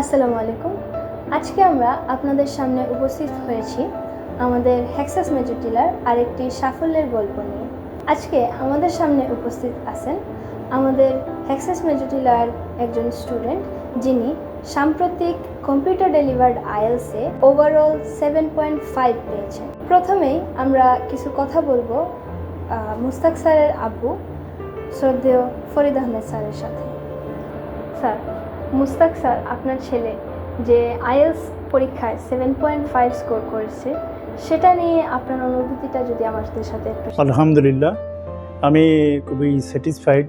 আসসালামু আলাইকুম। আজকে আমরা আপনাদের সামনে উপস্থিত হয়েছি আমাদের হেক্সাস মেজোটিলার আরেকটি সাফল্যের গল্প নিয়ে। আজকে আমাদের সামনে উপস্থিত আছেন আমাদের হেক্সাস মেজোটিলার একজন স্টুডেন্ট যিনি সাম্প্রতিক কম্পিউটার ডেলিভার্ড আইএলসে ওভারঅল সেভেন পয়েন্ট ফাইভ পেয়েছেন। প্রথমেই আমরা কিছু কথা বলব মুস্তাক স্যারের আব্বু, শ্রদ্ধেয় ফরিদ আহমেদ স্যারের সাথে। স্যার মুস্তাক স্যার আপনার ছেলে যে আইএলস পরীক্ষায় সেভেন পয়েন্ট ফাইভ স্কোর করেছে সেটা নিয়ে আপনার অনুভূতিটা যদি আমাদের সাথে একটু আলহামদুলিল্লাহ আমি খুবই স্যাটিসফাইড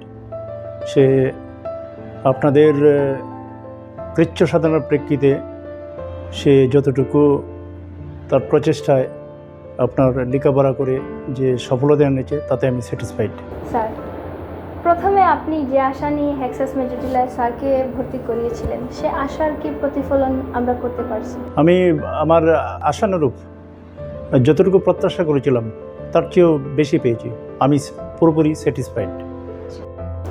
সে আপনাদের পৃচ্ছ সাধনার প্রেক্ষিতে সে যতটুকু তার প্রচেষ্টায় আপনার লেখাপড়া করে যে সফলতা এনেছে তাতে আমি স্যাটিসফাইড স্যার প্রথমে আপনি যে আশা নিয়ে হেক্সাস মেজোটিলায় স্যারকে ভর্তি করিয়েছিলেন সে আশার কি প্রতিফলন আমরা করতে পারছি? আমি আমার আশানুরূপ যতটুকু প্রত্যাশা করেছিলাম তার চেয়েও বেশি পেয়েছি। আমি পুরোপুরি satisfied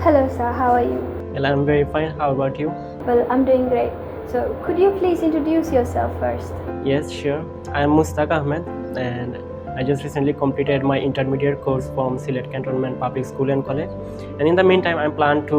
hello sir how are you Well, I'm very fine. How about you? Well I am doing great so could you please introduce yourself first Yes, sure. I'm Mustaq Ahmed, and I just recently completed my intermediate course from Sylhet Cantonment Public School and College. And in the meantime, I plan to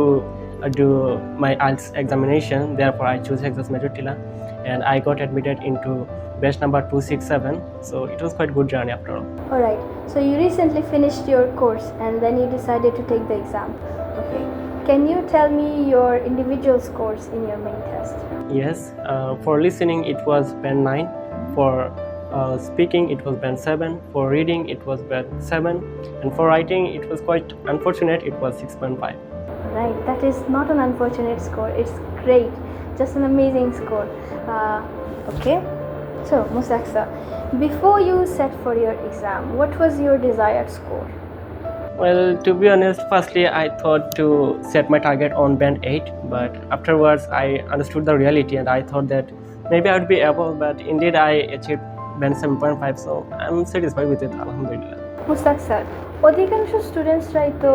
uh, do my IELTS examination. Therefore, I choose Hexas Major Tila, and I got admitted into batch number 267. So it was quite good journey after all. Alright, so you recently finished your course and then you decided to take the exam. Okay. Can you tell me your individual scores in your main test? Yes, uh, for listening it was band 9, for uh, speaking it was band 7, for reading it was band 7, and for writing it was quite unfortunate it was 6.5. Right, that is not an unfortunate score, it's great, just an amazing score. Uh, okay, so Musaksa, before you set for your exam, what was your desired score? Well, to be honest, firstly I thought to set my target on band 8, but afterwards I understood the reality and I thought that maybe I would be able, but indeed I achieved band 7.5, so I'm satisfied with it, alhamdulillah. Mushtaq sir অধিকাংশ স্টুডেন্টসরাই তো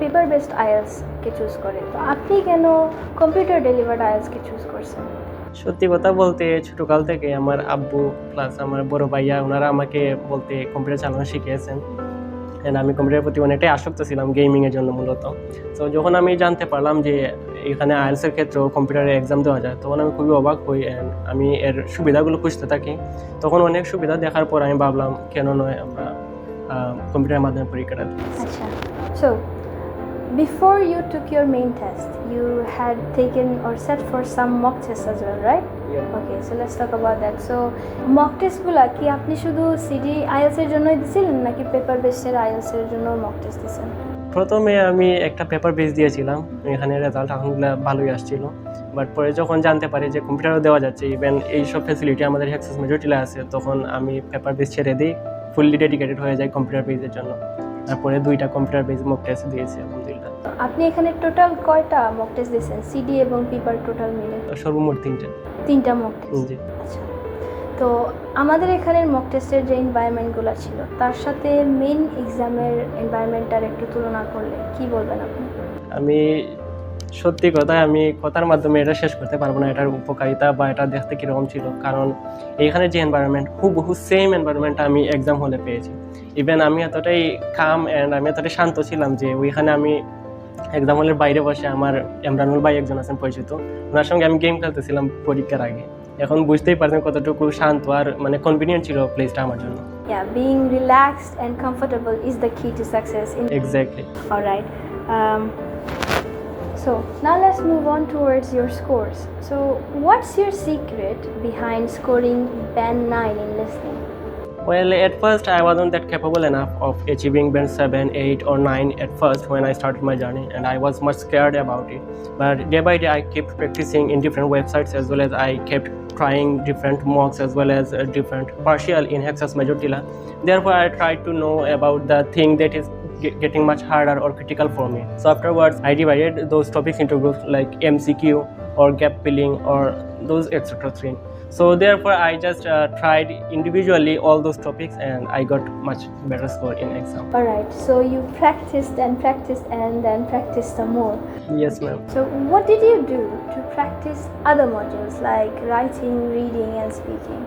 paper based আইএলসকে choose করে। তো আপনি কেন computer delivered আইএলসকে choose করছেন? সত্যি কথা বলতে ছোটকাল থেকে আমার আব্বু প্লাস আমার বড় ভাইয়া ওনারা আমাকে বলতে কম্পিউটার চালানো শিখিয়েছেন। অ্যান্ড আমি কম্পিউটারের প্রতি অনেকটাই আসক্ত ছিলাম গেমিংয়ের জন্য মূলত। তো যখন আমি জানতে পারলাম যে এখানে আইএলসের ক্ষেত্রেও কম্পিউটারে এক্সাম দেওয়া যায়, তখন আমি খুবই অবাক হই অ্যান্ড আমি এর সুবিধাগুলো খুঁজতে থাকি। তখন অনেক সুবিধা দেখার পর আমি ভাবলাম, কেন নয় আমরা কম্পিউটারের মাধ্যমে পরীক্ষাটা। আচ্ছা so before you took your main test, you had taken or set for some mock tests as well, right? Okay so let's talk about that. So mock test গুলা কি আপনি শুধু সিডি আইএলস এর জন্যই দিছিলেন নাকি পেপার বেসড আইএলস এর জন্য মক টেস্ট দিছেন? প্রথমে আমি একটা পেপার বেস দিয়েছিলাম। এখানে রেজাল্ট আলহামদুলিল্লাহ ভালোই আসছিল। বাট পরে যখন জানতে পারি যে কম্পিউটারও দেওয়া যাচ্ছে ইভেন এই সব ফ্যাসিলিটি আমাদের হ্যাক্সেস মেজরিটিলে আছে তখন আমি পেপার বেস ছেড়ে দিই ফুললি ডেডিকেটেড হয়ে যাই কম্পিউটার বেসের জন্য। তারপরে দুইটা কম্পিউটার বেস মক টেস্ট দিয়েছি আলহামদুলিল্লাহ। আপনি এখানে টোটাল কয়টা মক টেস্ট দিয়েছেন? সিডি এবং পেপার টোটাল মিলে? সর্বমোট তিনটে। তিনটা মক টেস্ট জি। আচ্ছা। তো আমাদের এখানের মক টেস্টের যে এনভায়রনমেন্টগুলো ছিল তার সাথে মেন এক্সামের এনভায়রনমেন্টটার একটু তুলনা করলে কি বলবেন আপনি? আমি সত্যি কথা আমি কথার মাধ্যমে এটা শেষ করতে পারব না এটার উপকারিতা বা এটা দেখতে কীরকম ছিল। কারণ এইখানে যে এনভায়রনমেন্ট হুবহু সেম এনভায়রনমেন্ট আমি এক্সাম হলে পেয়েছি। ইভেন আমি এতটাই কাম অ্যান্ড আমি এতটাই শান্ত ছিলাম যে ওইখানে আমি এক্সাম বাইরে বসে আমার এমরানুল ভাই একজন আছেন পরিচিত ওনার সঙ্গে আমি গেম খেলতেছিলাম পরীক্ষার আগে এখন বুঝতেই পারছেন কতটুকু শান্ত আর মানে কনভিনিয়েন্ট ছিল প্লেসটা আমার জন্য Yeah, being relaxed and comfortable is the key to success. In exactly all right. Um, so now let's move on towards your scores. So what's your secret behind scoring band nine in listening? Well, at first I wasn't that capable enough of achieving band 7, 8 or 9 at first when I started my journey and I was much scared about it. But day by day I kept practicing in different websites as well as I kept trying different mocks as well as uh, different partial in Hexas Majortila. Therefore I tried to know about the thing that is getting much harder or critical for me. So afterwards I divided those topics into groups like MCQ or gap filling or those etc. things. So therefore, I just uh, tried individually all those topics, and I got much better score in exam. Alright, so you practiced and practiced and then practiced some more. Yes, ma'am. So, what did you do to practice other modules like writing, reading, and speaking?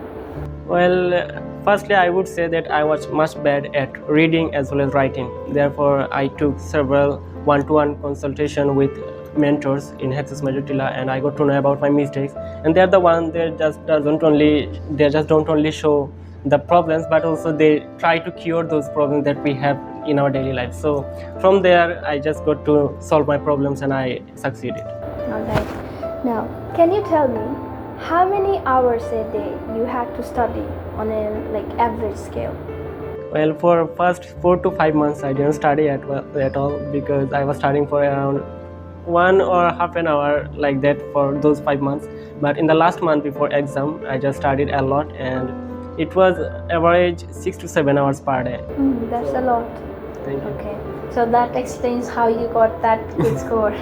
Well, firstly, I would say that I was much bad at reading as well as writing. Therefore, I took several one-to-one consultation with mentors in Hexas Majutila, and I got to know about my mistakes. And they're the one that just doesn't only they just don't only show the problems, but also they try to cure those problems that we have in our daily life. So from there, I just got to solve my problems, and I succeeded. Alright. Now, can you tell me how many hours a day you had to study on a like average scale? Well, for first four to five months, I didn't study at at all because I was studying for around one or half an hour like that for those five months. But in the last month before exam, I just studied a lot, and it was average six to seven hours per day. Hmm, that's a lot. Thank you. Okay. So that explains how you got that good score.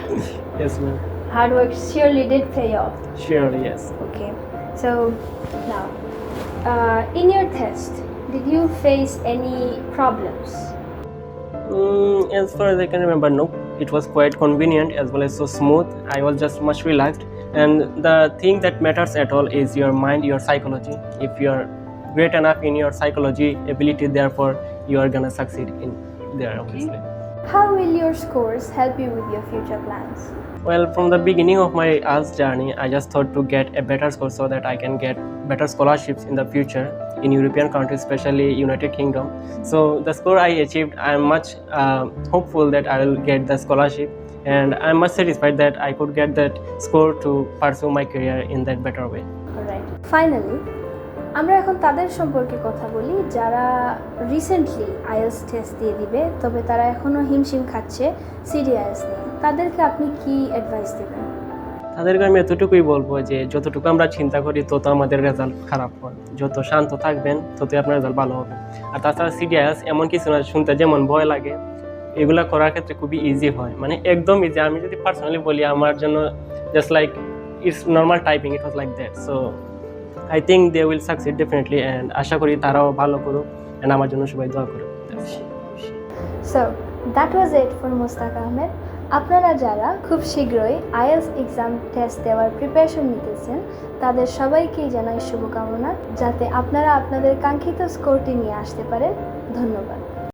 Yes, ma'am. Hard work surely did pay off. Surely, yes. Okay. So now, uh, in your test, did you face any problems? Mm, as far as I can remember, no. It was quite convenient as well as so smooth. I was just much relaxed. And the thing that matters at all is your mind, your psychology. If you're great enough in your psychology ability, therefore you are gonna succeed in there, obviously. How will your scores help you with your future plans? Well, from the beginning of my arts journey, I just thought to get a better score so that I can get better scholarships in the future in European countries, especially United Kingdom. So the score I achieved, I'm much uh, hopeful that I will get the scholarship, and I'm much satisfied that I could get that score to pursue my career in that better way. Alright. Finally, আমরা এখন তাদের সম্পর্কে কথা বলি যারা recently IELTS test দিয়ে দিবে তবে তারা এখনও হিমশিম খাচ্ছে সিডিআইএস নিয়ে তাদেরকে আপনি কি অ্যাডভাইস দেবেন তাদেরকে আমি এতটুকুই বলব যে যতটুকু আমরা চিন্তা করি, তত আমাদের রেজাল্ট খারাপ হয়। যত শান্ত থাকবেন, ততই আপনার রেজাল্ট ভালো হবে। আর তাছাড়া সিরিয়াস এমন কিছু না, শুনতে যেমন ভয় লাগে, এগুলা করার ক্ষেত্রে খুবই ইজি হয়। মানে একদম ইজি আমি যদি পার্সোনালি বলি, আমার জন্য just like it's normal typing it was like that so I think they will succeed definitely and আশা করি তারাও ভালো করুক অ্যান্ড আমার জন্য সবাই দোয়া করুক। So that was it for Mostak Ahmed আপনারা যারা খুব শীঘ্রই আইএলস এক্সাম টেস্ট দেওয়ার প্রিপারেশন নিতেছেন, তাদের সবাইকেই জানাই শুভকামনা, যাতে আপনারা আপনাদের কাঙ্ক্ষিত স্কোরটি নিয়ে আসতে পারেন। ধন্যবাদ।